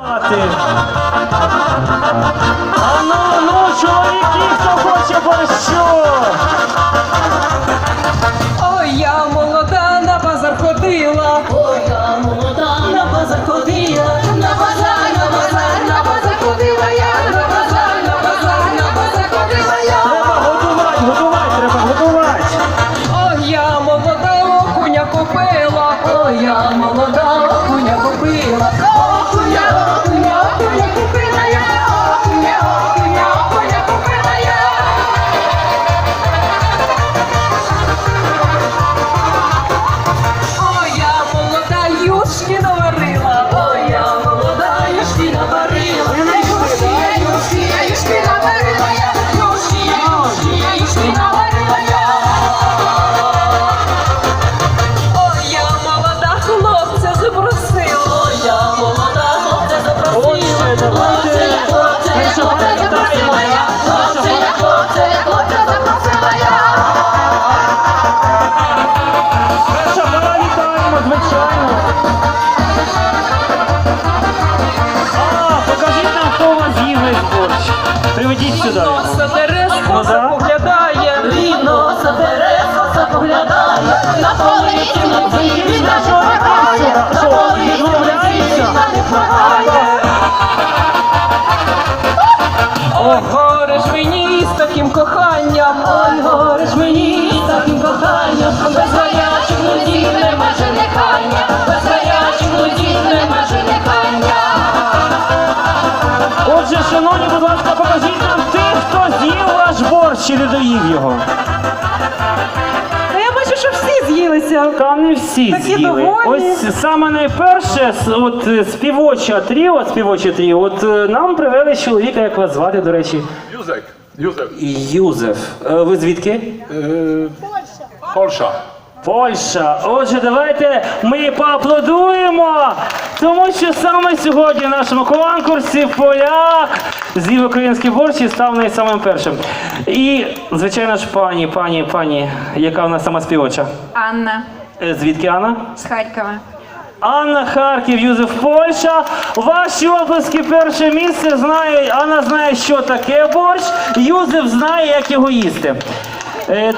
А ну, ну, чоловіки, хто хоче борщу? Ой, я молода на базар ходила. Ой, я молода на базар ходила, на базар, на базар, на базар ходила я, на базар, на базар, на базар ходила я. Треба годувати, годувати, треба годувати. Ой, я молода окуня купила. Ой, я молода, окуня купила, Носа Терезко Ну, да. поглядає. Носа бере, поглядає, на полиці вночі він на лягає, на полі полиці на не вмагає. Ой, горе мені з таким коханням. Ой, борщ чи не доїв його. Та я бачу, що всі з'їлися. Та не всі Такі з'їли. довольні. Ось саме найперше, с- от е, співоча тріо, співоче тріо, от е, нам привели чоловіка, як вас звати, до речі, Józek, Józef, Юзеф. Е, Ви звідки? Polsza. Польща. Отже, давайте ми поаплодуємо, тому що саме сьогодні в нашому конкурсі поляк з'їв український борщ і став найсамим першим. І, звичайно ж, пані, пані, пані, яка в нас сама співоча? Анна Е, Звідки Анна? з Харкова. Анна Харків, Юзеф Польща. Ваші оплески перше місце знає. Анна знає, що таке борщ. Юзеф знає, як його їсти. Е,